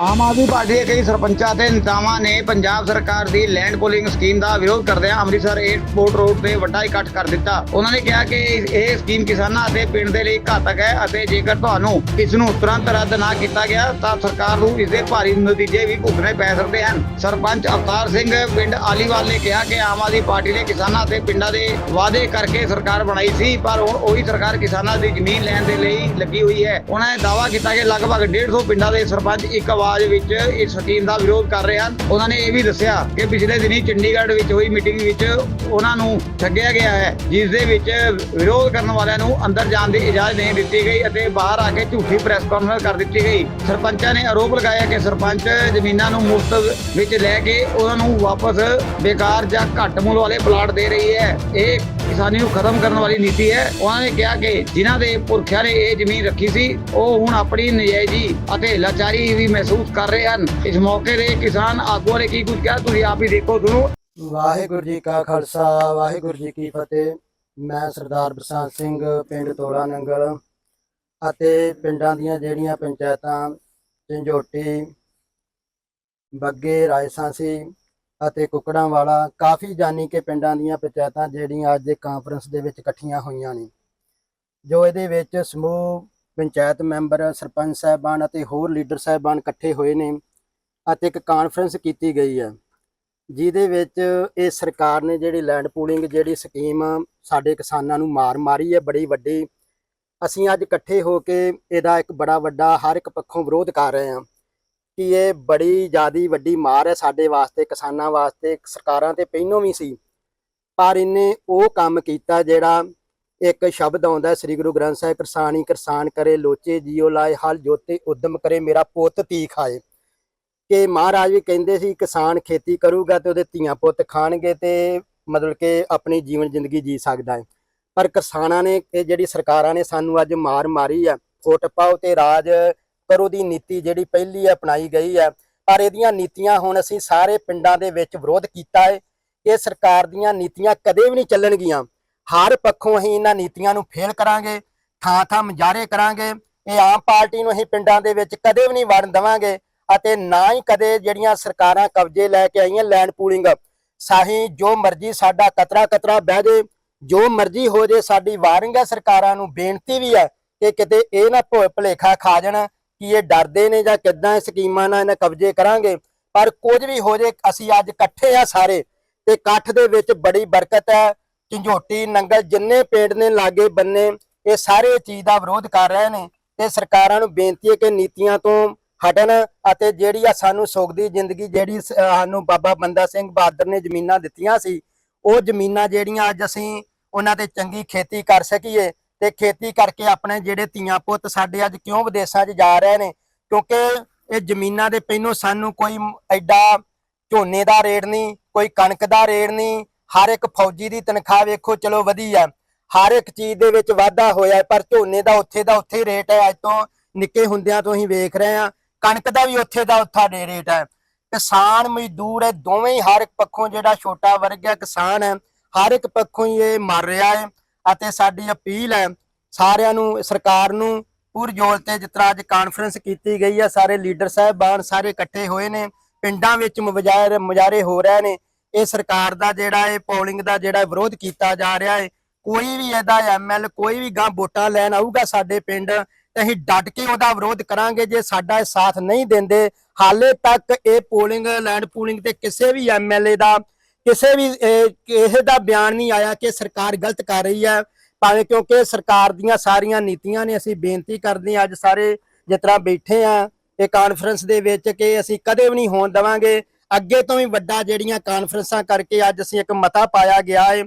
Aam Aadmi party ਦੇ ਕਈ ਸਰਪੰਚਾਂ ਤੇ ਨੇਤਾਵਾਂ ਨੇ ਪੰਜਾਬ ਸਰਕਾਰ ਦੀ ਲੈਂਡ ਪੋਲਿੰਗ ਸਕੀਮ ਦਾ ਵਿਰੋਧ ਕਰਦਿਆਂ ਅੰਮ੍ਰਿਤਸਰ ਏਅਰਪੋਰਟ ਰੋਡ ਤੇ ਵੱਡਾ ਇਕੱਠ ਕਰ ਦਿੱਤਾ। ਉਹਨਾਂ ਨੇ ਕਿਹਾ ਕਿ ਇਹ ਸਕੀਮ ਕਿਸਾਨਾਂ ਅਤੇ ਪਿੰਡ ਦੇ ਲਈ ਘਾਤਕ ਹੈ ਅਤੇ ਜੇਕਰ ਤੁਹਾਨੂੰ ਇਸ ਨੂੰ ਤੁਰੰਤ ਰੱਦ ਨਾ ਕੀਤਾ ਗਿਆ, ਤਾਂ ਸਰਕਾਰ ਨੂੰ ਇਸ ਦੇ ਭਾਰੀ ਨਤੀਜੇ ਵੀ ਭੁਗਤਣੇ ਪੈ ਸਕਦੇ ਹਨ। ਸਰਪੰਚ ਅਵਤਾਰ ਸਿੰਘ ਪਿੰਡ ਆਲੀਵਾਲ ਨੇ ਕਿਹਾ ਕਿ ਆਮ ਆਦਮੀ ਪਾਰਟੀ ਨੇ ਕਿਸਾਨਾਂ ਅਤੇ ਪਿੰਡਾਂ ਦੇ ਵਾਅਦੇ ਕਰਕੇ ਸਰਕਾਰ ਬਣਾਈ ਸੀ, ਪਰ ਹੁਣ ਉਹੀ ਸਰਕਾਰ ਕਿਸਾਨਾਂ ਦੀ ਜ਼ਮੀਨ ਲੈਣ ਦੇ ਲਈ ਲੱਗੀ ਹੋਈ ਹੈ। ਉਹਨਾਂ ਨੇ ਦਾਅਵਾ ਕੀਤਾ ਕਿ ਲਗਭਗ 150 ਪਿੰਡਾਂ ਦੇ ਸਰਪੰਚ ਇੱਕ ਆਵਾਜ਼ ਵਿੱਚ ਇਸ ਸਕੀਮ ਦਾ ਵਿਰੋਧ ਕਰ ਰਹੇ ਹਨ। ਉਹਨਾਂ ਨੇ ਇਹ ਵੀ ਦੱਸਿਆ ਕਿ ਪਿਛਲੇ ਦਿਨੀ ਚੰਡੀਗੜ੍ਹ ਵਿੱਚ ਹੋਈ ਮੀਟਿੰਗ ਵਿੱਚ ਉਹਨਾਂ ਨੂੰ ਠੱਗਿਆ ਗਿਆ ਹੈ, ਜਿਸ ਦੇ ਵਿੱਚ ਵਿਰੋਧ ਕਰਨ ਵਾਲਿਆਂ ਨੂੰ ਅੰਦਰ ਜਾਣ ਦੀ ਇਜਾਜ਼ਤ ਨਹੀਂ ਦਿੱਤੀ ਗਈ ਅਤੇ ਬਾਹਰ ਆ ਕੇ ਝੂਠੀ ਪ੍ਰੈਸ ਕਾਨਫਰੰਸ ਕਰ ਦਿੱਤੀ ਗਈ। ਸਰਪੰਚਾਂ ਨੇ ਆਰੋਪ ਲਗਾਇਆ ਕਿ ਸਰਪੰਚ ਜ਼ਮੀਨਾਂ ਨੂੰ ਮੁਫਤ ਵਿੱਚ ਲੈ ਕੇ ਉਹਨਾਂ ਨੂੰ ਵਾਪਸ ਬੇਕਾਰ ਜਾਂ ਘੱਟ ਮੁੱਲ ਵਾਲੇ ਪਲਾਟ ਦੇ ਰਹੀ ਹੈ। ਇਹ ਕਿਸਾਨੀ ਨੂੰ ਖਤਮ ਕਰਨ ਵਾਲੀ ਨੀਤੀ ਹੈ। ਉਹਨਾਂ ਨੇ ਕਿਹਾ ਕਿ ਜਿਨ੍ਹਾਂ ਦੇ ਪੁਰਖਿਆਂ ਨੇ ਇਹ ਜ਼ਮੀਨ ਰੱਖੀ ਸੀ, ਉਹ ਹੁਣ ਆਪਣੀ ਨਜਾਇਜ਼ੀ ਅਤੇ ਲਾਚਾਰੀ ਵੀ ਮਹਿਸੂਸ ਕਰ ਰਹੇ ਹਨ। ਇਸ ਮੌਕੇ ਤੇ ਕਿਸਾਨ ਆਗੂਆਂ ਨੇ ਕੀ ਕੁਝ ਕਿਹਾ? ਤੁਸੀਂ ਆਪ ਹੀ ਦੇਖੋ ਸੁਣੋ ਵਾਹਿਗੁਰੂ ਜੀ ਕਾ ਖਾਲਸਾ, ਵਾਹਿਗੁਰੂ ਜੀ ਕੀ ਫਤਿਹ। ਮੈਂ ਸਰਦਾਰ ਬਸੰਤ ਸਿੰਘ, ਪਿੰਡ ਤੋਲਾ ਨੰਗਲ ਅਤੇ ਪਿੰਡਾਂ ਦੀਆਂ ਜਿਹੜੀਆਂ ਪੰਚਾਇਤਾਂ, ਝੰਜੋਟੀ, ਬੱਗੇ ਰਾਇਸਾਂਸੀ ਅਤੇ ਕੁਕੜਾਂ ਵਾਲਾ ਕਾਫੀ ਜਾਨੀ ਕਿ ਪਿੰਡਾਂ ਦੀਆਂ ਪੰਚਾਇਤਾਂ ਜਿਹੜੀਆਂ ਅੱਜ ਦੇ ਕਾਨਫਰੰਸ ਦੇ ਵਿੱਚ ਇਕੱਠੀਆਂ ਹੋਈਆਂ ਨੇ। ਜੋ ਇਹਦੇ ਵਿੱਚ ਸਮੂਹ ਪੰਚਾਇਤ ਮੈਂਬਰ, ਸਰਪੰਚ ਸਾਹਿਬਾਨ ਅਤੇ ਹੋਰ ਲੀਡਰ ਸਾਹਿਬਾਨ ਇਕੱਠੇ ਹੋਏ ਨੇ ਅਤੇ ਇੱਕ ਕਾਨਫਰੰਸ ਕੀਤੀ ਗਈ ਹੈ, ਜਿਹਦੇ ਵਿੱਚ ਇਹ ਸਰਕਾਰ ਨੇ ਜਿਹੜੀ ਲੈਂਡ ਪੂਲਿੰਗ ਜਿਹੜੀ ਸਕੀਮ ਸਾਡੇ ਕਿਸਾਨਾਂ ਨੂੰ ਮਾਰ ਮਾਰੀ ਹੈ, ਬੜੀ ਵੱਡੀ। ਅਸੀਂ ਅੱਜ ਇਕੱਠੇ ਹੋ ਕੇ ਇਹਦਾ ਇੱਕ ਬੜਾ ਵੱਡਾ ਹਰ ਇੱਕ ਪੱਖੋਂ ਵਿਰੋਧ ਕਰ ਰਹੇ ਹਾਂ। ਕਿ ਇਹ ਬੜੀ ਜ਼ਿਆਦੀ ਵੱਡੀ ਮਾਰ ਹੈ ਸਾਡੇ ਵਾਸਤੇ, ਕਿਸਾਨਾਂ ਵਾਸਤੇ, ਸਰਕਾਰਾਂ ਤੇ ਪਹਿਲੋਂ ਵੀ ਸੀ। ਪਰ ਇਹਨੇ ਉਹ ਕੰਮ ਕੀਤਾ ਜਿਹੜਾ ਇੱਕ ਸ਼ਬਦ ਆਉਂਦਾ ਸ੍ਰੀ ਗੁਰੂ ਗ੍ਰੰਥ ਸਾਹਿਬ, ਕਿਰਸਾਨੀ, ਕਿਰਸਾਨ ਕਰੇ, ਲੋਚੇ ਜੀਓ ਲਾਏ, ਹਲ ਜੋਤੇ ਉਦਮ ਕਰੇ, ਮੇਰਾ ਪੁੱਤ ਧੀ ਖਾਏ। ਕਿ ਮਹਾਰਾਜ ਵੀ ਕਹਿੰਦੇ ਸੀ, ਕਿਸਾਨ ਖੇਤੀ ਕਰੂਗਾ ਤੇ ਉਹਦੇ ਧੀਆਂ ਪੁੱਤ ਖਾਣਗੇ ਤੇ ਮਤਲਬ ਕਿ ਆਪਣੀ ਜੀਵਨ ਜ਼ਿੰਦਗੀ ਜੀ ਸਕਦਾ ਹੈ। ਪਰ ਕਿਸਾਨਾਂ ਨੇ, ਇਹ ਜਿਹੜੀ ਸਰਕਾਰਾਂ ਨੇ ਸਾਨੂੰ ਅੱਜ ਮਾਰ ਮਾਰੀ ਆ ਫੁੱਟ ਪਾਓ ਤੇ ਰਾਜ ਪਰ ਉਹਦੀ ਨੀਤੀ ਜਿਹੜੀ ਪਹਿਲੀ ਅਪਣਾਈ ਗਈ ਹੈ ਪਰ ਇਹਦੀਆਂ ਨੀਤੀਆਂ ਹੁਣ ਅਸੀਂ ਸਾਰੇ ਪਿੰਡਾਂ ਦੇ ਵਿੱਚ ਵਿਰੋਧ ਕੀਤਾ ਹੈ ਇਹ ਸਰਕਾਰ ਦੀਆਂ ਨੀਤੀਆਂ ਕਦੇ ਵੀ ਨਹੀਂ ਚੱਲਣਗੀਆਂ। ਹਰ ਪੱਖੋਂ ਅਸੀਂ ਇਹਨਾਂ ਨੀਤੀਆਂ ਨੂੰ ਫੇਲ ਕਰਾਂਗੇ ਥਾਂ ਥਾਂ ਮੁਜ਼ਾਹਰੇ ਕਰਾਂਗੇ। ਇਹ ਆਮ ਪਾਰਟੀ ਨੂੰ ਅਸੀਂ ਪਿੰਡਾਂ ਦੇ ਵਿੱਚ ਕਦੇ ਵੀ ਨਹੀਂ ਵੜਨ ਦੇਵਾਂਗੇ ਅਤੇ ਨਾ ਹੀ ਕਦੇ ਜਿਹੜੀਆਂ ਸਰਕਾਰਾਂ ਕਬਜ਼ੇ ਲੈ ਕੇ ਆਈਆਂ ਲੈਂਡ ਪੂਲਿੰਗ, ਸਾਹੀ ਜੋ ਮਰਜ਼ੀ ਸਾਡਾ ਕਤਰਾ ਕਤਰਾ ਬਹਿ ਜੇ, ਜੋ ਮਰਜ਼ੀ ਹੋ ਜੇ, ਸਾਡੀ ਵਾਰਿੰਗ ਹੈ ਸਰਕਾਰਾਂ ਨੂੰ ਬੇਨਤੀ ਵੀ ਹੈ ਕਿ ਕਿਤੇ ਇਹ ਨਾ ਭੁ- ਭੁਲੇਖਾ ਖਾ ਜਾਣ। ਕਿ ਇਹ ਡਰਦੇ ਨੇ ਜਾਂ ਕਿੱਦਾਂ ਇਹ ਸਕੀਮਾਂ ਨਾਲ ਇਹਨਾਂ ਕਬਜ਼ੇ ਕਰਾਂਗੇ? ਪਰ ਕੁਝ ਵੀ ਹੋ ਜੇ, ਅਸੀਂ ਅੱਜ ਇਕੱਠੇ ਆ ਸਾਰੇ ਤੇ ਇਕੱਠ ਦੇ ਵਿੱਚ ਬੜੀ ਬਰਕਤ ਹੈ। ਝੰਜੋਟੀ, ਨੰਗਲ ਜਿੰਨੇ ਪਿੰਡ ਨੇ, ਲਾਗੇ ਬੰਨੇ, ਇਹ ਸਾਰੇ ਚੀਜ਼ ਦਾ ਵਿਰੋਧ ਕਰ ਰਹੇ ਨੇ ਤੇ ਸਰਕਾਰਾਂ ਨੂੰ ਬੇਨਤੀ ਹੈ ਕਿ ਨੀਤੀਆਂ ਤੋਂ ਹਟਣ ਅਤੇ ਜਿਹੜੀ ਆ ਸਾਨੂੰ ਸੁੱਖ ਦੀ ਜ਼ਿੰਦਗੀ, ਜਿਹੜੀ ਸਾਨੂੰ ਬਾਬਾ ਬੰਦਾ ਸਿੰਘ ਬਹਾਦਰ ਨੇ ਜ਼ਮੀਨਾਂ ਦਿੱਤੀਆਂ ਸੀ, ਉਹ ਜ਼ਮੀਨਾਂ ਜਿਹੜੀਆਂ ਅੱਜ ਅਸੀਂ ਉਹਨਾਂ ਤੇ ਚੰਗੀ ਖੇਤੀ ਕਰ ਸਕੀਏ। ਤੇ ਖੇਤੀ ਕਰਕੇ ਆਪਣੇ ਜਿਹੜੇ ਧੀਆਂ ਪੁੱਤ ਸਾਡੇ ਅੱਜ ਕਿਉਂ ਵਿਦੇਸ਼ਾਂ 'ਚ ਜਾ ਰਹੇ ਨੇ? ਕਿਉਂਕਿ ਇਹ ਜ਼ਮੀਨਾਂ ਦੇ ਪਹਿਲੋਂ ਸਾਨੂੰ ਕੋਈ ਮ- ਐਡਾ ਝੋਨੇ ਦਾ ਰੇਟ ਨਹੀਂ ਕੋਈ ਕਣਕ ਦਾ ਰੇਟ ਨਹੀਂ ਹਰ ਇੱਕ ਫੌਜੀ ਦੀ ਤਨਖਾਹ ਵੇਖੋ ਚਲੋ ਵਧੀਆ। ਹਰ ਇੱਕ ਚੀਜ਼ ਦੇ ਵਿੱਚ ਵਾਧਾ ਹੋਇਆ ਹੈ, ਪਰ ਝੋਨੇ ਦਾ ਉੱਥੇ ਦਾ ਉੱਥੇ ਰੇਟ ਹੈ ਅੱਜ ਤੋਂ ਨਿੱਕੇ ਹੁੰਦਿਆਂ ਤੋਂ ਅਸੀਂ ਵੇਖ ਰਹੇ ਹਾਂ। ਕਣਕ ਦਾ ਵੀ ਉੱਥੇ ਦਾ ਉੱਥਾ ਰੇਟ ਹੈ। ਕਿਸਾਨ ਮਜ਼ਦੂਰ ਹੈ ਦੋਵੇਂ ਹੀ ਹਰ ਇੱਕ ਪੱਖੋਂ ਜਿਹੜਾ ਛੋਟਾ ਵਰਗ ਹੈ ਕਿਸਾਨ ਹੈ ਹਰ ਇੱਕ ਪੱਖੋਂ ਹੀ ਇਹ ਮਰ ਰਿਹਾ ਹੈ। ਅਤੇ ਸਾਡੀ ਅਪੀਲ ਹੈ ਸਾਰਿਆਂ ਨੂੰ, ਸਰਕਾਰ ਨੂੰ ਪੁਰਜੋਰ ਤੇ ਜਿਸ ਤਰ੍ਹਾਂ ਅੱਜ ਕਾਨਫਰੰਸ ਕੀਤੀ ਗਈ ਹੈ, ਸਾਰੇ ਲੀਡਰ ਸਾਹਿਬਾਨ ਸਾਰੇ ਇਕੱਠੇ ਹੋਏ ਨੇ, ਪਿੰਡਾਂ ਵਿੱਚ ਮੁਜ਼ਾਹਰੇ ਮੁਜ਼ਾਹਰੇ ਹੋ ਰਹੇ ਨੇ, ਇਹ ਸਰਕਾਰ ਦਾ ਜਿਹੜਾ ਇਹ ਪੋਲਿੰਗ ਦਾ ਜਿਹੜਾ ਵਿਰੋਧ ਕੀਤਾ ਜਾ ਰਿਹਾ ਹੈ, ਕੋਈ ਵੀ ਇਹਦਾ ਐਮਐਲ ਕੋਈ ਵੀ ਗਾਂ ਵੋਟਾਂ ਲੈਣ ਆਊਗਾ ਸਾਡੇ ਪਿੰਡ, ਤੇ ਅਸੀਂ ਡਟ ਕੇ ਉਹਦਾ ਵਿਰੋਧ ਕਰਾਂਗੇ, ਜੇ ਸਾਡਾ ਇਹ ਸਾਥ ਨਹੀਂ ਦਿੰਦੇ, ਹਾਲੇ ਤੱਕ ਇਹ ਪੋਲਿੰਗ ਲੈਂਡ ਪੂਲਿੰਗ ਤੇ ਕਿਸੇ ਵੀ ਐਮਐਲਏ ਦਾ ਕਿਸੇ ਵੀ, ਇਹ- ਕਿਸੇ ਦਾ ਬਿਆਨ ਨਹੀਂ ਆਇਆ ਕਿ ਸਰਕਾਰ ਗਲਤ ਕਰ ਰਹੀ ਹੈ, ਭਾਵੇਂ ਕਿਉਂਕਿ ਸਰਕਾਰ ਦੀਆਂ ਸਾਰੀਆਂ ਨੀਤੀਆਂ ਨੇ, ਅਸੀਂ ਬੇਨਤੀ ਕਰਦੇ ਹਾਂ ਅੱਜ ਸਾਰੇ ਜਿਸ ਤਰ੍ਹਾਂ ਬੈਠੇ ਆ ਇਹ ਕਾਨਫਰੰਸ ਦੇ ਵਿੱਚ ਕਿ ਅਸੀਂ ਕਦੇ ਵੀ ਨਹੀਂ ਹੋਣ ਦੇਵਾਂਗੇ। ਅੱਗੇ ਤੋਂ ਵੀ ਵੱਡਾ ਜਿਹੜੀਆਂ ਕਾਨਫਰੰਸਾਂ ਕਰਕੇ ਅੱਜ ਅਸੀਂ ਇੱਕ ਮਤਾ ਪਾਇਆ ਗਿਆ ਹੈ,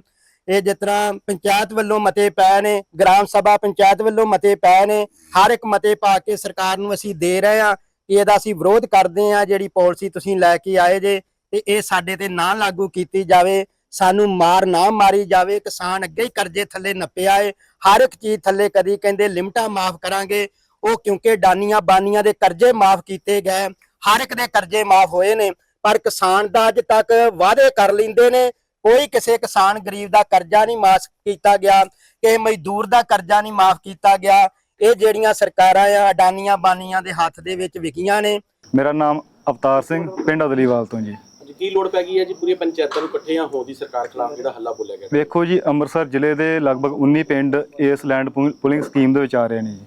ਇਹ ਜਿਸ ਤਰ੍ਹਾਂ ਪੰਚਾਇਤ ਵੱਲੋਂ ਮਤੇ ਪਏ ਨੇ, ਗ੍ਰਾਮ ਸਭਾ ਪੰਚਾਇਤ ਵੱਲੋਂ ਮਤੇ ਪਏ ਨੇ, ਹਰ ਇੱਕ ਮਤੇ ਪਾ ਕੇ ਸਰਕਾਰ ਨੂੰ ਅਸੀਂ ਦੇ ਰਹੇ ਹਾਂ ਕਿ ਇਹਦਾ ਅਸੀਂ ਵਿਰੋਧ ਕਰਦੇ ਹਾਂ, ਜਿਹੜੀ ਪਾਲਿਸੀ ਤੁਸੀਂ ਲੈ ਕੇ ਆਏ ਜੇ ਤੇ ਇਹ ਸਾਡੇ ਤੇ ਨਾ ਲਾਗੂ ਕੀਤੀ ਜਾਵੇ, ਸਾਨੂੰ ਮਾਰ ਨਾ ਮਾਰੀ ਜਾਵੇ, ਕਿਸਾਨ ਅੱਗੇ ਹੀ ਕਰਜ਼ੇ ਥੱਲੇ ਨੱਪਿਆ ਏ ਹਰ ਇੱਕ ਚੀਜ਼ ਥੱਲੇ ਕਦੀ ਕਹਿੰਦੇ ਲਿਮਟਾਂ ਮਾਫ ਕਰਾਂਗੇ, ਉਹ ਕਿਉਂਕਿ ਡਾਨੀਆਂ ਬਾਨੀਆਂ ਦੇ ਕਰਜ਼ੇ ਮਾਫ ਕੀਤੇ ਗਏ, ਹਰ ਇੱਕ ਦੇ ਕਰਜ਼ੇ ਮਾਫ ਹੋਏ ਨੇ, ਪਰ ਕਿਸਾਨ ਦਾ ਅੱਜ ਤੱਕ ਵਾਅਦੇ ਕਰ ਲੈਂਦੇ ਨੇ, ਕੋਈ ਕਿਸੇ ਕਿਸਾਨ ਗਰੀਬ ਦਾ ਕਰਜ਼ਾ ਨਹੀਂ ਮਾਫ ਕੀਤਾ ਗਿਆ, ਕਿਸੇ ਮਜ਼ਦੂਰ ਦਾ ਕਰਜ਼ਾ ਨਹੀਂ ਮਾਫ ਕੀਤਾ ਗਿਆ, ਇਹ ਜਿਹੜੀਆਂ ਸਰਕਾਰਾਂ ਆ ਅਡਾਨੀਆਂ ਬਾਨੀਆਂ ਦੇ ਹੱਥ ਦੇ ਵਿੱਚ ਵਿਕੀਆਂ ਨੇ। ਮੇਰਾ ਨਾਮ ਅਵਤਾਰ ਸਿੰਘ, ਪਿੰਡ ਅਦਲੀਵਾਲ ਤੋਂ ਜੀ। ਕੀ ਲੋੜ ਪੈ ਗਈ ਹੈ ਜੀ ਪੂਰੀ ਪੰਚਾਇਤਾਂ ਨੂੰ ਇਕੱਠਿਆਂ ਹੋਣ ਦੀ ਸਰਕਾਰ ਖਿਲਾਫ ਜਿਹੜਾ ਹੱਲਾ ਬੋਲਿਆ ਗਿਆ? ਵੇਖੋ ਜੀ, ਅੰਮ੍ਰਿਤਸਰ ਜ਼ਿਲ੍ਹੇ ਦੇ ਲਗਭਗ 19 ਪਿੰਡ ਇਸ ਲੈਂਡ ਪੁਲਿੰਗ ਸਕੀਮ ਦੇ ਵਿੱਚ ਆ ਰਹੇ ਨੇ ਜੀ।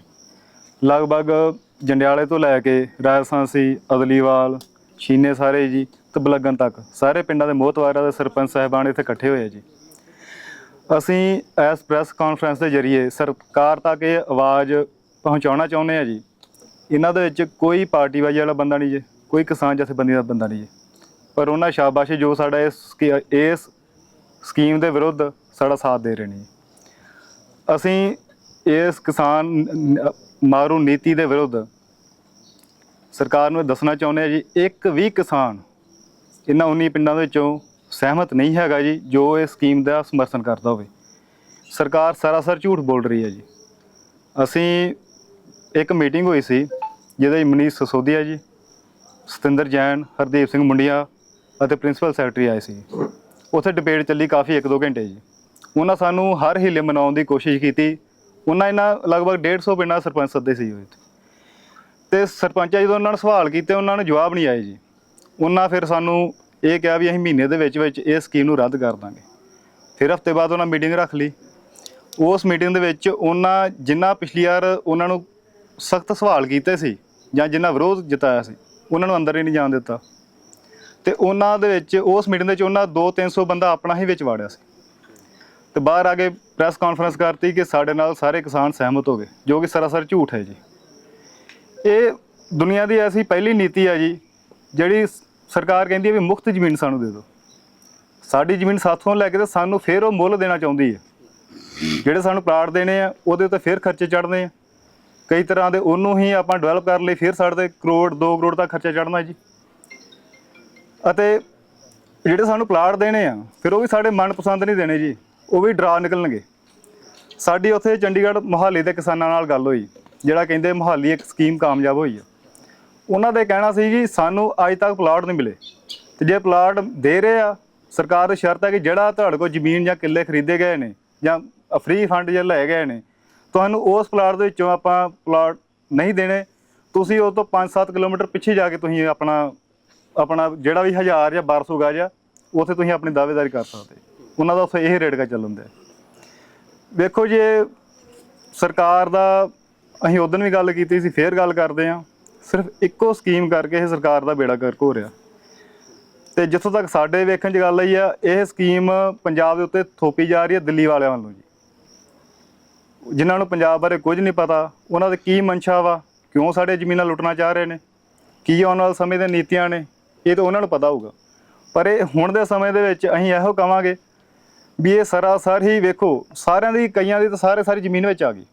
ਲਗਭਗ ਜੰਡਿਆਲੇ ਤੋਂ ਲੈ ਕੇ ਰਾਜਸਾਂਸੀ ਅਦਲੀਵਾਲ, ਛੀਨੇ ਸਾਰੇ ਜੀ, ਤੇ ਬਲਗਨ ਤੱਕ ਸਾਰੇ ਪਿੰਡਾਂ ਦੇ ਮੋਹਤਵਾਰਾਂ ਦੇ ਸਰਪੰਚ ਸਾਹਿਬਾਨ ਇੱਥੇ ਇਕੱਠੇ ਹੋਏ ਆ ਜੀ। ਅਸੀਂ ਇਸ ਪ੍ਰੈਸ ਕਾਨਫਰੰਸ ਦੇ ਜ਼ਰੀਏ ਸਰਕਾਰ ਤੱਕ ਇਹ ਆਵਾਜ਼ ਪਹੁੰਚਾਉਣਾ ਚਾਹੁੰਦੇ ਆ ਜੀ। ਇਹਨਾਂ ਦੇ ਵਿੱਚ ਕੋਈ ਪਾਰਟੀਬਾਜ਼ੀ ਵਾਲਾ ਬੰਦਾ ਨਹੀਂ ਜੀ, ਕੋਈ ਕਿਸਾਨ ਜਥੇਬੰਦੀ ਦਾ ਬੰਦਾ ਨਹੀਂ ਜੀ। ਪਰ ਉਹਨਾਂ ਸ਼ਾਬਾਸ਼ ਜੋ ਸਾਡਾ ਇਸ ਸਕੀ- ਇਸ ਸਕੀਮ ਦੇ ਵਿਰੁੱਧ ਸਾਡਾ ਸਾਥ ਦੇ ਰਹੇ ਨੇ ਜੀ। ਅਸੀਂ ਇਸ ਕਿਸਾਨ ਨ- ਮਾਰੂ ਨੀਤੀ ਦੇ ਵਿਰੁੱਧ ਸਰਕਾਰ ਨੂੰ ਇਹ ਦੱਸਣਾ ਚਾਹੁੰਦੇ ਆ ਜੀ, ਇੱਕ ਵੀ ਕਿਸਾਨ ਇਹਨਾਂ 19 ਪਿੰਡਾਂ ਦੇ ਵਿੱਚੋਂ ਸਹਿਮਤ ਨਹੀਂ ਹੈਗਾ ਜੀ, ਜੋ ਇਸ ਸਕੀਮ ਦਾ ਸਮਰਥਨ ਕਰਦਾ ਹੋਵੇ ਸਰਕਾਰ ਸਰਾਸਰ ਝੂਠ ਬੋਲ ਰਹੀ ਹੈ ਜੀ ਅਸੀਂ ਇੱਕ ਮੀਟਿੰਗ ਹੋਈ ਸੀ, ਜਿਹਦੇ ਵਿੱਚ ਮਨੀਸ਼ ਸਸੋਦੀਆ ਜੀ, ਸਤਿੰਦਰ ਜੈਨ, ਹਰਦੀਪ ਸਿੰਘ ਮੁੰਡੀਆਂ ਅਤੇ ਪ੍ਰਿੰਸੀਪਲ ਸੈਕਟਰੀ ਆਏ ਸੀ। ਉੱਥੇ ਡਿਬੇਟ ਚੱਲੀ ਕਾਫੀ 1-2 ਘੰਟੇ ਜੀ। ਉਹਨਾਂ ਸਾਨੂੰ ਹਰ ਹੀਲੇ ਮਨਾਉਣ ਦੀ ਕੋਸ਼ਿਸ਼ ਕੀਤੀ। ਉਹਨਾਂ ਇਹਨਾਂ ਲਗਭਗ 150 ਪਿੰਡਾਂ ਸਰਪੰਚ ਸੱਦੇ ਸੀ ਉਹ ਤੇ। ਸਰਪੰਚਾਂ ਜਦੋਂ ਉਹਨਾਂ ਨੂੰ ਸਵਾਲ ਕੀਤੇ, ਉਹਨਾਂ ਨੂੰ ਜਵਾਬ ਨਹੀਂ ਆਏ ਜੀ। ਉਹਨਾਂ ਫਿਰ ਸਾਨੂੰ ਇਹ ਕਿਹਾ ਵੀ ਅਸੀਂ ਮਹੀਨੇ ਦੇ ਵਿੱਚ ਵਿੱਚ ਇਹ ਸਕੀਮ ਨੂੰ ਰੱਦ ਕਰ ਦਾਂਗੇ। ਫਿਰ ਹਫ਼ਤੇ ਬਾਅਦ ਉਹਨਾਂ ਮੀਟਿੰਗ ਰੱਖ ਲਈ। ਉਸ ਮੀਟਿੰਗ ਦੇ ਵਿੱਚ ਉਹਨਾਂ ਜਿੰਨਾ ਪਿਛਲੀ ਵਾਰ ਉਹਨਾਂ ਨੂੰ ਸਖਤ ਸਵਾਲ ਕੀਤੇ ਸੀ ਜਾਂ ਜਿੰਨਾ ਵਿਰੋਧ ਜਤਾਇਆ ਸੀ, ਉਹਨਾਂ ਨੂੰ ਅੰਦਰ ਹੀ ਨਹੀਂ ਜਾਣ ਦਿੱਤਾ। ਤੇ ਉਹਨਾਂ ਦੇ ਵਿੱਚ, ਉਸ ਮੀਟਿੰਗ ਦੇ ਵਿੱਚ ਉਹਨਾਂ 2-300 ਬੰਦਾ ਆਪਣਾ ਹੀ ਵਿੱਚ ਵਾੜਿਆ ਸੀ। ਤੇ ਬਾਹਰ ਆ ਕੇ ਪ੍ਰੈਸ ਕਾਨਫਰੰਸ ਕਰਤੀ ਕਿ ਸਾਡੇ ਨਾਲ ਸਾਰੇ ਕਿਸਾਨ ਸਹਿਮਤ ਹੋ ਗਏ, ਜੋ ਕਿ ਸਰਾਸਰ ਝੂਠ ਹੈ ਜੀ। ਇਹ ਦੁਨੀਆ ਦੀ ਐਸੀ ਪਹਿਲੀ ਨੀਤੀ ਹੈ ਜੀ, ਜਿਹੜੀ ਸਰਕਾਰ ਕਹਿੰਦੀ ਹੈ ਵੀ ਮੁਫਤ ਜ਼ਮੀਨ ਸਾਨੂੰ ਦੇ ਦਿਓ। ਸਾਡੀ ਜ਼ਮੀਨ ਸਾਥੋਂ ਲੈ ਕੇ ਤੇ ਸਾਨੂੰ ਫਿਰ ਉਹ ਮੁੱਲ ਦੇਣਾ ਚਾਹੁੰਦੀ ਹੈ। ਜਿਹੜੇ ਸਾਨੂੰ ਪਲਾਟ ਦੇਣੇ ਆ, ਉਹਦੇ ਉੱਤੇ ਫਿਰ ਖਰਚੇ ਚੜ੍ਹਨੇ ਆ। ਕਈ ਤਰ੍ਹਾਂ ਦੇ ਉਹਨੂੰ ਹੀ ਆਪਾਂ ਡਿਵੈਲਪ ਕਰਨ ਲਈ ਫਿਰ ਸਾਡੇ ਤੇ ਕਰੋੜ 2 ਕਰੋੜ ਤੱਕ ਖਰਚਾ ਚੜ੍ਹਨਾ ਜੀ। ਅਤੇ ਜਿਹੜੇ ਸਾਨੂੰ ਪਲਾਟ ਦੇਣੇ ਆ, ਫਿਰ ਉਹ ਵੀ ਸਾਡੇ ਮਨਪਸੰਦ ਨਹੀਂ ਦੇਣੇ ਜੀ, ਉਹ ਵੀ ਡਰਾ ਨਿਕਲਣਗੇ। ਸਾਡੀ ਉੱਥੇ ਚੰਡੀਗੜ੍ਹ ਮੋਹਾਲੀ ਦੇ ਕਿਸਾਨਾਂ ਨਾਲ ਗੱਲ ਹੋਈ, ਜਿਹੜਾ ਕਹਿੰਦੇ ਮੋਹਾਲੀ ਇੱਕ ਸਕੀਮ ਕਾਮਯਾਬ ਹੋਈ ਆ। ਉਹਨਾਂ ਦੇ ਕਹਿਣਾ ਸੀ ਜੀ, ਸਾਨੂੰ ਅੱਜ ਤੱਕ ਪਲਾਟ ਨਹੀਂ ਮਿਲੇ। ਤੇ ਜੇ ਪਲਾਟ ਦੇ ਰਹੇ ਆ, ਸਰਕਾਰ ਦੀ ਸ਼ਰਤ ਹੈ ਕਿ ਜਿਹੜਾ ਤੁਹਾਡੇ ਕੋਲ ਜ਼ਮੀਨ ਜਾਂ ਕਿੱਲੇ ਖਰੀਦੇ ਗਏ ਨੇ, ਜਾਂ ਫ੍ਰੀ ਫੰਡ ਜੇ ਲੈ ਗਏ ਨੇ, ਤੁਹਾਨੂੰ ਉਸ ਪਲਾਟ ਦੇ ਵਿੱਚੋਂ ਆਪਾਂ ਪਲਾਟ ਨਹੀਂ ਦੇਣੇ। ਤੁਸੀਂ ਉਹ ਤੋਂ 5-7 ਕਿਲੋਮੀਟਰ ਪਿੱਛੇ ਜਾ ਕੇ ਤੁਸੀਂ ਆਪਣਾ ਆਪਣਾ ਜਿਹੜਾ ਵੀ 1000 ਜਾਂ 1200 ਗਜ ਆ, ਉੱਥੇ ਤੁਸੀਂ ਆਪਣੀ ਦਾਅਵੇਦਾਰੀ ਕਰ ਸਕਦੇ। ਉਹਨਾਂ ਦਾ ਉੱਥੇ ਇਹ ਰੇਟ ਕਾ ਚੱਲਣ ਦਿਆ। ਵੇਖੋ ਜੇ ਸਰਕਾਰ ਦਾ, ਅਸੀਂ ਉਦੋਂ ਵੀ ਗੱਲ ਕੀਤੀ ਸੀ, ਫੇਰ ਗੱਲ ਕਰਦੇ ਆ ਸਿਰਫ ਇੱਕੋ ਸਕੀਮ ਕਰਕੇ ਇਹ ਸਰਕਾਰ ਦਾ ਬੇੜਾ ਗਰਕ ਹੋ ਰਿਹਾ। ਤੇ ਜਿੱਥੋਂ ਤੱਕ ਸਾਡੇ ਵੇਖਣ 'ਚ ਗੱਲ ਆਈ ਆ, ਇਹ ਸਕੀਮ ਪੰਜਾਬ ਦੇ ਉੱਤੇ ਥੋਪੀ ਜਾ ਰਹੀ ਹੈ ਦਿੱਲੀ ਵਾਲਿਆਂ ਵੱਲੋਂ ਜੀ। ਜਿਨ੍ਹਾਂ ਨੂੰ ਪੰਜਾਬ ਬਾਰੇ ਕੁਝ ਨਹੀਂ ਪਤਾ, ਉਹਨਾਂ ਦੇ ਕੀ ਮਨਸ਼ਾ ਵਾ, ਕਿਉਂ ਸਾਡੇ ਜ਼ਮੀਨਾਂ ਲੁੱਟਣਾ ਚਾਹ ਰਹੇ ਨੇ? ਕੀ ਆਉਣ ਵਾਲੇ ਸਮੇਂ ਦੀਆਂ ਨੀਤੀਆਂ ਨੇ? ਇਹ ਤਾਂ ਉਹਨਾਂ ਨੂੰ ਪਤਾ ਹੋਊਗਾ। ਪਰ ਇਹ ਹੁਣ ਦੇ ਸਮੇਂ ਦੇ ਵਿੱਚ ਅਸੀਂ ਇਹੋ ਕਵਾਂਗੇ ਵੀ ਇਹ ਸਰਾਸਰ ਹੀ ਵੇਖੋ ਸਾਰਿਆਂ ਦੀ ਕਈਆਂ ਦੀ ਤਾਂ ਸਾਰੇ ਸਾਰੀ ਜ਼ਮੀਨ ਵਿੱਚ ਆ ਗਈ।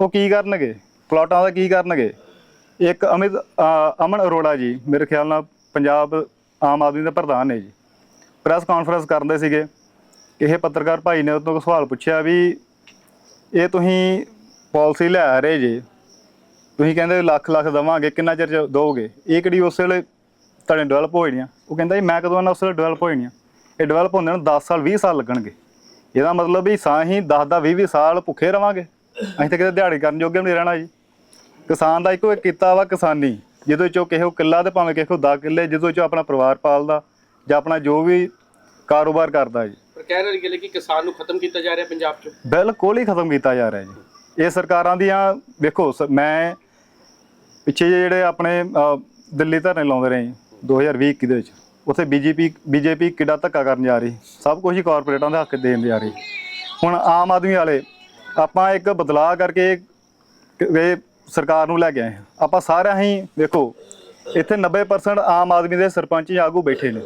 ਉਹ ਕੀ ਕਰਨਗੇ? ਪਲਾਟਾਂ ਦਾ ਕੀ ਕਰਨਗੇ? ਇੱਕ ਅਮਿਤ ਅ, ਅਮਨ ਅਰੋੜਾ ਜੀ ਮੇਰੇ ਖਿਆਲ ਨਾਲ ਪੰਜਾਬ ਆਮ ਆਦਮੀ ਦੇ ਪ੍ਰਧਾਨ ਨੇ ਜੀ। ਪ੍ਰੈਸ ਕਾਨਫਰੰਸ ਕਰਦੇ ਸੀਗੇ ਇਹ ਪੱਤਰਕਾਰ ਭਾਈ ਨੇ ਉਹ ਤੋਂ ਸਵਾਲ ਪੁੱਛਿਆ ਵੀ ਇਹ ਤੁਸੀਂ ਪਾਲਿਸੀ ਲੈ ਰਹੇ ਜੇ ਤੁਸੀਂ ਕਹਿੰਦੇ ਲੱਖ ਲੱਖ ਦਵਾਂਗੇ ਕਿੰਨਾ ਚਿਰ ਚ ਦੋਗੇ? ਇਹ ਕਿਹੜੀ ਉਸ ਵੇਲੇ ਤੁਹਾਡੇ ਡਿਵੈਲਪ ਹੋ ਜਾਣੀਆਂ ਉਹ ਕਹਿੰਦਾ ਜੀ ਮੈਂ ਕਦੋਂ ਨਾ ਉਸ ਵੇਲੇ ਡਿਵੈਲਪ ਹੋ ਜਾਣੀਆਂ ਇਹ ਡਿਵੈਲਪ ਹੁੰਦੇ ਨੂੰ 10 ਸਾਲ 20 ਸਾਲ ਲੱਗਣਗੇ। ਇਹਦਾ ਮਤਲਬ ਵੀ ਸਾਂ ਹੀ 10 ਦਾ 20 20 ਸਾਲ ਭੁੱਖੇ ਰਵਾਂਗੇ। ਅਸੀਂ ਤਾਂ ਕਿਤੇ ਦਿਹਾੜੀ ਕਰਨ ਜੋਗੇ ਵੀ ਨਹੀਂ ਰਹਿਣਾ ਜੀ। ਕਿਸਾਨ ਦਾ ਇੱਕੋ ਇੱਕ ਕੀਤਾ ਵਾ ਕਿਸਾਨੀ। ਜਿਹਦੇ ਚੋਂ ਕਿਸੇ ਕੋ ਕਿੱਲਾ ਤੇ ਭਾਵੇਂ ਕਿਸੇ ਕੋ 10 ਕਿੱਲੇ ਜਿਹਦੇ ਚੋਂ ਆਪਣਾ ਪਰਿਵਾਰ ਪਾਲਦਾ ਜਾਂ ਆਪਣਾ ਜੋ ਵੀ ਕਾਰੋਬਾਰ ਕਰਦਾ ਜੀ। ਪਰ ਕਹਿ ਰਹੀ ਗੱਲ ਹੈ ਕਿ ਕਿਸਾਨ ਨੂੰ ਖਤਮ ਕੀਤਾ ਜਾ ਰਿਹਾ ਪੰਜਾਬ 'ਚ। ਬਿਲਕੁਲ ਹੀ ਖਤਮ ਕੀਤਾ ਜਾ ਰਿਹਾ ਜੀ। ਇਹ ਸਰਕਾਰਾਂ ਦੀਆਂ ਵੇਖੋ ਮੈਂ ਪਿੱਛੇ ਜਿਹੇ ਜਿਹੜੇ ਆਪਣੇ ਦਿੱਲੀ ਧਰਨੇ ਲਾਉਂਦੇ ਰਹੇ 2020 ਦੇ ਵਿੱਚ। ਉੱਥੇ ਬੀਜੇਪੀ ਬੀਜੇਪੀ ਕਿੱਡਾ ਧੱਕਾ ਕਰਨ ਜਾ ਰਹੀ। ਸਭ ਕੁਝ ਹੀ ਕਾਰਪੋਰੇਟਾਂ ਦੇ ਹੱਕ ਦੇਣ ਜਾ ਰਹੀ। ਹੁਣ ਆਮ ਆਦਮੀ ਵਾਲੇ, ਆਪਾਂ ਇੱਕ ਬਦਲਾਅ ਕਰਕੇ ਇਹ ਸਰਕਾਰ ਨੂੰ ਲੈ ਕੇ ਆਏ ਹਾਂ। ਆਪਾਂ ਸਾਰਿਆਂ ਹੀ ਵੇਖੋ, ਇੱਥੇ 90% ਆਮ ਆਦਮੀ ਦੇ ਸਰਪੰਚ ਜਾਂ ਆਗੂ ਬੈਠੇ ਨੇ।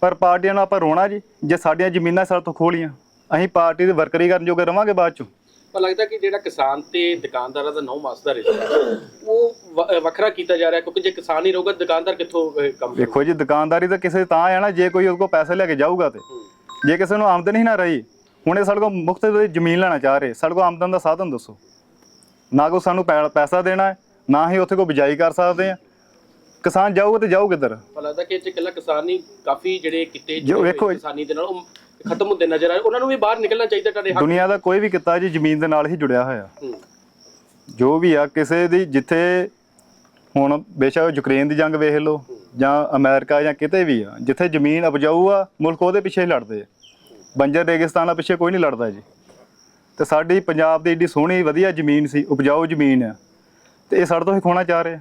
ਪਰ ਪਾਰਟੀਆਂ ਨੂੰ ਆਪਾਂ ਰੋਣਾ ਜੀ, ਜੇ ਸਾਡੀਆਂ ਜ਼ਮੀਨਾਂ ਸਾਡੇ ਤੋਂ ਖੋਲੀਆਂ ਅਸੀਂ ਪਾਰਟੀ ਦੇ ਵਰਕਰੀ ਕਰਨ ਜੋਗੇ ਰਵਾਂਗੇ ਬਾਅਦ ਚੋਂ। ਪਰ ਲੱਗਦਾ ਕਿ ਜਿਹੜਾ ਕਿਸਾਨ ਤੇ ਦੁਕਾਨਦਾਰਾਂ ਦਾ ਨੌ ਮਾਸ ਦਾ ਰਿਸ਼ਤਾ ਉਹ ਵ- ਵੱਖਰਾ ਕੀਤਾ ਜਾ ਰਿਹਾ ਕਿਉਂਕਿ ਜੇ ਕਿਸਾਨ ਨਹੀਂ ਰਹੂਗਾ ਦੁਕਾਨਦਾਰ ਕਿੱਥੋਂ ਅਹ, ਕੰਮ ਕਰੂਗਾ? ਵੇਖੋ ਜੀ ਦੁਕਾਨਦਾਰੀ ਤਾਂ ਕਿਸੇ ਤਾਂ ਆ ਨਾ ਜੇ ਕੋਈ ਉਹਦੇ ਕੋਲ ਪੈਸੇ ਲੈ ਕੇ ਜਾਊਗਾ ਤੇ। ਜੇ ਕਿਸੇ ਨੂੰ ਆਮਦਨ ਹੀ ਨਾ ਰਹੀ ਹੁਣ ਇਹ ਸਾਡੇ ਕੋਲ ਮੁਫਤ ਦੀ ਜ਼ਮੀਨ ਲੈਣਾ ਚਾਹ ਰਹੇ ਸਾਡੇ ਕੋਲ ਆਮਦਨ ਦਾ ਸਾਧਨ ਦੱਸੋ। ਨਾ ਕੋ ਸਾਨੂੰ ਪੈ- ਪੈਸਾ ਦੇਣਾ ਹੈ ਨਾ ਹੀ ਉੱਥੇ ਕੋਈ ਬਿਜਾਈ ਕਰ ਸਕਦੇ ਆ। ਕਿਸਾਨ ਜਾਊਗਾ ਤੇ ਜਾਊ ਕਿੱਧਰ? ਪਰ ਲੱਗਦਾ ਕਿ ਇਹ 'ਚ ਇਕੱਲਾ ਕਿਸਾਨ ਨਹੀਂ ਕਾਫੀ ਜਿਹੜੇ ਕਿਤੇ ਜੋ ਜੁੜੇ ਹੋਏ ਵੇਖੋ- ਕਿਸਾਨੀ ਦੇ ਨਾਲ ਉਹ ਖਤਮ ਹੁੰਦੇ ਨਜ਼ਰ ਆ ਰਹੇ। ਉਹਨਾਂ ਨੂੰ ਵੀ ਬਾਹਰ ਨਿਕਲਣਾ ਚਾਹੀਦਾ ਤੁਹਾਡੇ ਦੁਨੀਆ ਦਾ ਕੋਈ ਵੀ ਕਿੱਤਾ ਜੀ ਜ਼ਮੀਨ ਦੇ ਨਾਲ ਹੀ ਜੁੜਿਆ ਹੋਇਆ। ਹੂੰ। ਜੋ ਵੀ ਆ ਕਿਸੇ ਦੀ ਜਿੱਥੇ ਹੁਣ ਬੇਸ਼ੱਕ ਯੂਕਰੇਨ ਦੀ ਜੰਗ ਵੇਖ ਲਓ ਜਾਂ ਅਮਰੀਕਾ ਜਾਂ ਕਿਤੇ ਵੀ ਆ ਜਿੱਥੇ ਜ਼ਮੀਨ ਉਪਜਾਊ ਆ ਮੁਲਕ ਉਹਦੇ ਪਿੱਛੇ ਹੀ ਲੜਦੇ ਆ। ਬੰਜਰ ਰੇਗਿਸਤਾਨਾਂ ਪਿੱਛੇ ਕੋਈ ਨਹੀਂ ਲੜਦਾ ਜੀ। ਤੇ ਸਾਡੀ ਪੰਜਾਬ ਦੀ ਏਡੀ ਸੋਹਣੀ ਵਧੀਆ ਜ਼ਮੀਨ ਸੀ ਉਪਜਾਊ ਜ਼ਮੀਨ ਆ। ਤੇ ਇਹ ਸਾਡੇ ਤੋਂ ਹੀ ਖੋਣਾ ਚਾਹ ਰਹੇ ਆ।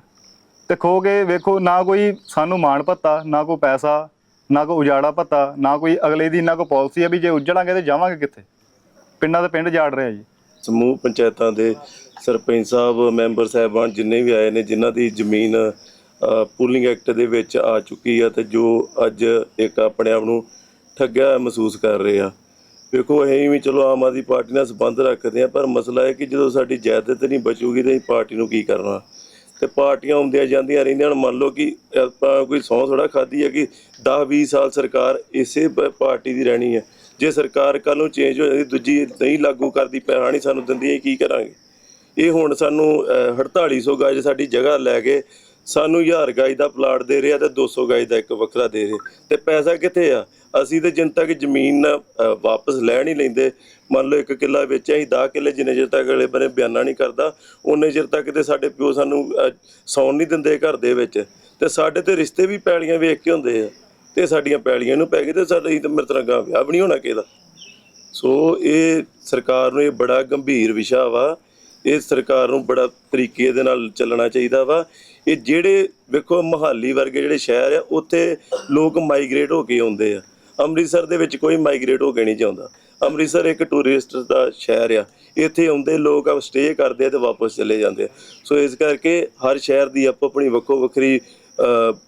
ਤੇ ਖੋ ਕੇ ਵੇਖੋ ਨਾ ਕੋਈ ਸਾਨੂੰ ਮਾਣ ਭੱਤਾ ਨਾ ਕੋਈ ਪੈਸਾ ਨਾ ਕੋਈ ਉਜਾੜਾ ਭੱਤਾ, ਨਾ ਕੋਈ ਅਗਲੇ ਦੀ ਨਾ ਕੋਈ ਪਾਲਿਸੀ ਆ ਵੀ ਜੇ ਉਜੜਾਂਗੇ ਤੇ ਜਾਵਾਂਗੇ ਕਿੱਥੇ? ਪਿੰਡਾਂ ਦੇ ਪਿੰਡ ਜਾੜ ਰਿਹਾ ਜੀ। ਸਮੂਹ ਪੰਚਾਇਤਾਂ ਦੇ ਸਰਪੰਚ ਸਾਹਿਬ, ਮੈਂਬਰ ਸਾਹਿਬਾਨ ਜਿੰਨੇ ਵੀ ਆਏ ਨੇ, ਜਿਨ੍ਹਾਂ ਦੀ ਜ਼ਮੀਨ ਪੂਲਿੰਗ ਐਕਟ ਦੇ ਵਿੱਚ ਆ ਚੁੱਕੀ ਆ ਤੇ ਜੋ ਅੱਜ ਇੱਕ ਆਪਣੇ ਆਪ ਨੂੰ ਠੱਗਿਆ ਮਹਿਸੂਸ ਕਰ ਰਹੇ ਆ। ਵੇਖੋ, ਅਸੀਂ ਵੀ ਚਲੋ ਆਮ ਆਦਮੀ ਪਾਰਟੀ ਨਾਲ ਸੰਬੰਧ ਰੱਖਦੇ ਆ, ਪਰ ਮਸਲਾ ਹੈ ਕਿ ਜਦੋਂ ਸਾਡੀ ਜਾਇਦਾਦ ਨਹੀਂ ਬਚੂਗੀ ਤੇ ਅਸੀਂ ਪਾਰਟੀ ਨੂੰ ਕੀ ਕਰਨਾ? ਤੇ ਪਾਰਟੀਆਂ ਆਉਂਦੀਆਂ ਜਾਂਦੀਆਂ ਰਹਿੰਦੀਆਂ। ਹੁਣ ਮੰਨ ਲਓ ਕਿ ਆਪਾਂ ਕੋਈ ਸੌ ਥੋੜਾ ਖਾਦੀ ਹੈ ਕਿ 10 20 ਸਾਲ ਸਰਕਾਰ ਇਸੇ ਪ- ਪਾਰਟੀ ਦੀ ਰਹਿਣੀ ਹੈ। ਜੇ ਸਰਕਾਰ ਕੱਲ ਨੂੰ ਚੇਂਜ ਹੋ ਜਾਂਦੀ ਦੂਜੀ ਨਹੀਂ ਲਾਗੂ ਕਰਦੀ ਪੈਸਾ ਨਹੀਂ ਸਾਨੂੰ ਦਿੰਦੀ ਅਸੀਂ ਕੀ ਕਰਾਂਗੇ? ਇਹ ਹੁਣ ਸਾਨੂੰ ਅਹ, 4800 ਗਜ ਸਾਡੀ ਜਗ੍ਹਾ ਲੈ ਕੇ ਸਾਨੂੰ 1000 ਗਜ ਦਾ ਪਲਾਟ ਦੇ ਰਿਹਾ ਤੇ 200 ਗਜ ਦਾ ਇੱਕ ਵੱਖਰਾ ਦੇ ਰਿਹਾ। ਤੇ ਪੈਸਾ ਕਿੱਥੇ ਆ? ਅਸੀਂ ਤੇ ਜਿੰਨ ਤੱਕ ਜ਼ਮੀਨ ਵਾਪਸ ਲੈ ਨਹੀਂ ਲੈਂਦੇ। ਮੰਨ ਲਓ ਇੱਕ ਕਿੱਲਾ ਵੇਚਿਆ ਅਸੀਂ 10 ਕਿੱਲੇ ਜਿੰਨੇ ਚਿਰ ਤੱਕ ਅਗਲੇ ਬੰਨੇ ਬਿਆਨਾ ਨਹੀਂ ਕਰਦਾ ਉਹਨੇ ਚਿਰ ਤੱਕ ਤੇ ਸਾਡੇ ਪਿਓ ਸਾਨੂੰ ਅਹ, ਸੌਣ ਨਹੀਂ ਦਿੰਦੇ ਘਰ ਦੇ ਵਿੱਚ। ਤੇ ਸਾਡੇ ਤੇ ਰਿਸ਼ਤੇ ਵੀ ਪੈਲੀਆਂ ਵੇਖ ਕੇ ਹੁੰਦੇ ਆ ਤੇ ਸਾਡੀਆਂ ਪੈਲੀਆਂ ਨੂੰ ਪੈ ਗਏ ਤੇ ਸਾਡੇ ਤੇ ਮੇਰੇ ਤਰ੍ਹਾਂ ਗਾਂ ਵਿਆਹ ਵੀ ਨਹੀਂ ਹੋਣਾ ਕਿਹਦਾ ਸੋ ਇਹ ਸਰਕਾਰ ਨੂੰ ਇਹ ਬੜਾ ਗੰਭੀਰ ਵਿਸ਼ਾ ਵਾ। ਇਹ ਸਰਕਾਰ ਨੂੰ ਬੜਾ ਤਰੀਕੇ ਦੇ ਨਾਲ ਚੱਲਣਾ ਚਾਹੀਦਾ ਵਾ। ਇਹ ਜਿਹੜੇ ਵੇਖੋ ਮਹਾਲੀ ਵਰਗੇ ਜਿਹੜੇ ਸ਼ਹਿਰ ਆ ਉੱਥੇ ਲੋਕ ਮਾਈਗ੍ਰੇਟ ਹੋ ਕੇ ਆਉਂਦੇ ਆ। ਅੰਮ੍ਰਿਤਸਰ ਦੇ ਵਿੱਚ ਕੋਈ ਮਾਈਗ੍ਰੇਟ ਹੋ ਕੇ ਨਹੀਂ ਜਾਂਦਾ। ਅੰਮ੍ਰਿਤਸਰ ਇੱਕ ਟੂਰਿਸਟ ਦਾ ਸ਼ਹਿਰ ਆ। ਇੱਥੇ ਆਉਂਦੇ ਲੋਕ ਆ ਸਟੇ ਕਰਦੇ ਆ ਤੇ ਵਾਪਸ ਚਲੇ ਜਾਂਦੇ ਆ। ਸੋ ਇਸ ਕਰਕੇ ਹਰ ਸ਼ਹਿਰ ਦੀ ਆਪੋ ਆਪਣੀ ਵੱਖੋ ਵੱਖਰੀ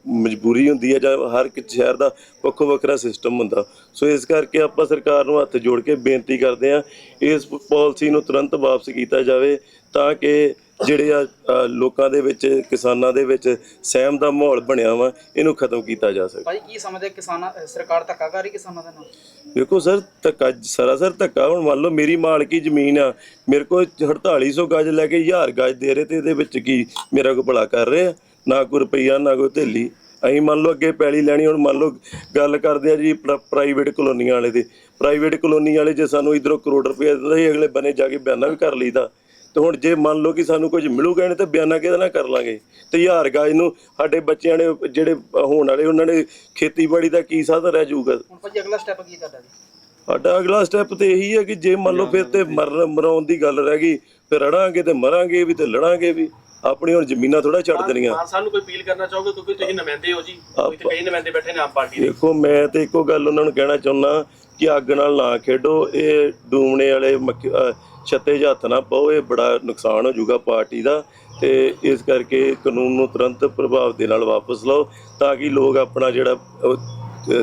ਮਜਬੂਰੀ ਹੁੰਦੀ ਹੈ ਜਾਂ ਹਰ ਇੱਕ ਸ਼ਹਿਰ ਦਾ ਵੱਖੋ ਵੱਖਰਾ ਸਿਸਟਮ ਹੁੰਦਾ। ਸੋ ਇਸ ਕਰਕੇ ਆਪਾਂ ਸਰਕਾਰ ਨੂੰ ਹੱਥ ਜੋੜ ਕੇ ਬੇਨਤੀ ਕਰਦੇ ਹਾਂ ਇਸ ਪਾਲਿਸੀ ਨੂੰ ਤੁਰੰਤ ਵਾਪਸ ਕੀਤਾ ਜਾਵੇ ਤਾਂ ਕਿ ਜਿਹੜੇ ਆ ਅ, ਲੋਕਾਂ ਦੇ ਵਿੱਚ ਕਿਸਾਨਾਂ ਦੇ ਵਿੱਚ ਸਹਿਮ ਦਾ ਮਾਹੌਲ ਬਣਿਆ ਵਾ ਇਹਨੂੰ ਖਤਮ ਕੀਤਾ ਜਾ ਸਕੇ। ਭਾਈ ਕੀ ਸਮਝਦੇ ਕਿਸਾਨਾਂ ਅਹ ਸਰਕਾਰ ਧੱਕਾ ਕਰ ਰਹੀ ਕਿਸਾਨਾਂ ਦੇ ਨਾਲ? ਵੇਖੋ ਸਰ ਧੱਕਾ ਸਰਾਸਰ ਧੱਕਾ ਹੁਣ ਮੰਨ ਲਓ ਮੇਰੀ ਮਾਲਕੀ ਜ਼ਮੀਨ ਆ ਮੇਰੇ ਕੋਲ 4800 ਗਜ ਲੈ ਕੇ 1000 ਗਜ ਦੇ ਰਹੇ ਤੇ ਇਹਦੇ ਵਿੱਚ ਕੀ ਮੇਰਾ ਕੋਈ ਭਲਾ ਕਰ ਰਹੇ? ਆ ਨਾ ਕੋਈ ਰੁਪਈਆ ਨਾ ਕੋਈ ਥੇਲੀ ਅਸੀਂ ਮੰਨ ਲਓ ਅੱਗੇ ਪੈਲੀ ਲੈਣੀ ਹੁਣ ਮੰਨ ਲਓ ਗੱਲ ਕਰਦੇ ਆ ਜੀ ਪ੍ਰਾਈਵੇਟ ਕਲੋਨੀਆਂ ਵਾਲੇ ਦੀ। ਪ੍ਰਾਈਵੇਟ ਕਲੋਨੀ ਵਾਲੇ ਜੇ ਸਾਨੂੰ ਇਧਰੋਂ ਕਰੋੜ ਰੁਪਏ ਦਿੰਦੇ ਸੀ ਅਗਲੇ ਬੰਨੇ ਜਾ ਕੇ ਬਿਆਨਾ ਵੀ ਕਰ ਲਈਦਾ। ਤੇ ਹੁਣ ਜੇ ਮੰਨ ਲਓ ਕਿ ਸਾਨੂੰ ਕੁਝ ਮਿਲੂਗਾ ਨਹੀਂ ਤੇ ਬਿਆਨਾ ਕਿਹਦੇ ਨਾਲ ਕਰ ਲਾਂਗੇ? ਤੇ ਹਜ਼ਾਰ ਗਾਜ ਨੂੰ ਸਾਡੇ ਬੱਚਿਆਂ ਨੇ ਜਿਹੜੇ ਹੋਣ ਵਾਲੇ ਉਹਨਾਂ ਨੇ ਖੇਤੀਬਾੜੀ ਦਾ ਕੀ ਸਾਧਨ ਰਹਿ ਜਾਊਗਾ? ਹੁਣ ਭਾਜੀ ਅਗਲਾ ਸਟੈਪ ਕੀ ਤੁਹਾਡਾ ਜੀ? ਸਾਡਾ ਅਗਲਾ ਸਟੈਪ ਤੇ ਇਹੀ ਹੈ ਕਿ ਜੇ ਮੰਨ ਲਓ ਫਿਰ ਤੇ ਮਰਨ ਮਰਾਉਣ ਦੀ ਗੱਲ ਰਹਿ ਗਈ ਫਿਰ ਰੜਾਂਗੇ ਤੇ ਮਰਾਂਗੇ ਵੀ ਤੇ ਲੜਾਂਗੇ ਵੀ। ਆਪਣੀ ਹੁਣ ਜ਼ਮੀਨਾਂ ਥੋੜਾ ਛੱਡ ਦੇਣੀਆਂ। ਮਾਨ ਸਾਹਿਬ ਨੂੰ ਕੋਈ ਅਪੀਲ ਕਰਨਾ ਚਾਹੋਗੇ? ਕਿਉਂਕਿ ਤੁਸੀਂ ਨੁਮਾਇੰਦੇ ਹੋ ਜੀ। ਇੱਥੇ ਕਈ ਨੁਮਾਇੰਦੇ ਬੈਠੇ ਨੇ ਆਮ ਪਾਰਟੀ ਦੇ। ਦੇਖੋ ਮੈਂ ਤੇ ਇੱਕੋ ਗੱਲ ਉਹਨਾਂ ਨੂੰ ਕਹਿਣਾ ਚਾਹੁੰਦਾ ਕਿ ਅੱਗ ਨਾਲ ਨਾ ਖੇਡੋ। ਇਹ ਡੂਮਣੇ ਵਾਲੇ ਛੱਤੇ ਹੱਥ ਨਾ ਪਾਓ ਇਹ ਬੜਾ ਨੁਕਸਾਨ ਹੋ ਜਾਊਗਾ ਪਾਰਟੀ ਦਾ। ਤੇ ਇਸ ਕਰਕੇ ਕਾਨੂੰਨ ਨੂੰ ਤੁਰੰਤ ਪ੍ਰਭਾਵ ਦੇ ਨਾਲ ਵਾਪਸ ਲਓ ਤਾਂ ਕਿ ਲੋਕ ਆਪਣਾ ਜਿਹੜਾ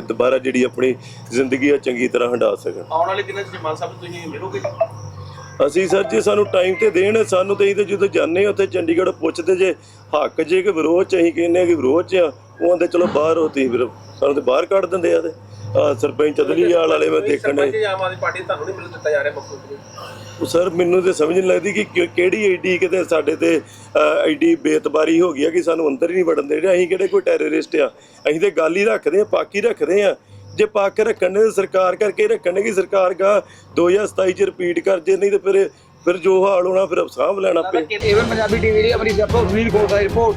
ਦੁਬਾਰਾ ਜਿਹੜੀ ਆਪਣੀ ਜ਼ਿੰਦਗੀ ਆ ਚੰਗੀ ਤਰ੍ਹਾਂ ਹੰਡਾ ਸਕਣ। ਆਉਣ ਵਾਲੇ ਦਿਨਾਂ 'ਚ ਜੇ ਮਾਨ ਸਾਹਿਬ ਤੁਸੀਂ ਮਿਲੋਗੇ ਅਸੀਂ ਸਰ ਜੇ ਸਾਨੂੰ ਟਾਈਮ ਤੇ ਦੇਣ ਸਾਨੂੰ ਤੇ ਇਹਦੇ ਜਦੋਂ ਜਾਂਦੇ ਹਾਂ ਉੱਥੇ ਚੰਡੀਗੜ੍ਹ ਪੁੱਛਦੇ ਜੇ ਹੱਕ ਜੇ ਕਿ ਵਿਰੋਧ ਚ ਅਸੀਂ ਕਹਿੰਦੇ ਕਿ ਵਿਰੋਧ ਚ ਆ ਉਹ ਆਂਦੇ ਚਲੋ ਬਾਹਰ ਹੋ ਤੁਸੀਂ ਫਿਰ ਸਾਨੂੰ ਤੇ ਬਾਹਰ ਕੱਢ ਦਿੰਦੇ ਆ ਤੇ। ਆਹ ਸਰਪੰਚ ਅਦਲੀਵਾਲ ਵਾਲੇ ਮੈਂ ਦੇਖਣੇ ਸਰਪੰਚ ਆਮ ਆਦਮੀ ਪਾਰਟੀ ਤੁਹਾਨੂੰ ਨਹੀਂ ਮਿਲਣ ਦਿੱਤਾ ਜਾ ਰਿਹਾ ਮੁੱਖ ਮੰਤਰੀ ਉਹ ਸਰ ਮੈਨੂੰ ਤੇ ਸਮਝ ਨਹੀਂ ਲੱਗਦੀ ਕਿ ਕਿ- ਕਿਹੜੀ ਏਡੀ ਕਿਤੇ ਸਾਡੇ ਤੇ ਅਹ, ਐਡੀ ਬੇਤਬਾਰੀ ਹੋ ਗਈ ਆ ਕਿ ਸਾਨੂੰ ਅੰਦਰ ਹੀ ਨਹੀਂ ਵੜਨ ਦੇ ਰਹੇ ਅਸੀਂ ਕਿਹੜੇ ਕੋਈ ਟੈਰਰਿਸਟ ਆ? ਅਸੀਂ ਤੇ ਗੱਲ ਹੀ ਰੱਖਦੇ ਆ ਪਾਕੀ ਰੱਖਦੇ ਆ ਜੇ ਪੱਕ ਰੱਖਣ ਨੇ ਤਾਂ ਸਰਕਾਰ ਕਰਕੇ ਰੱਖਣ ਕਿ ਸਰਕਾਰ ਗਾ। 2027 ਚ ਰਿਪੀਟ ਕਰ ਜੇ ਨਹੀਂ ਤੇ ਫਿਰ ਫਿਰ ਜੋ ਹਾਲ ਹੋਣਾ ਫਿਰ ਸਾਂਭ ਲੈਣਾ ਪਏ ਏਵਨ ਪੰਜਾਬੀ ਟੀਵੀ ਲਈ ਅੰਮ੍ਰਿਤਸਰ ਤੋਂ ਸੁਨੀਲ ਕੋਟ ਦਾ ਰਿਪੋਰਟ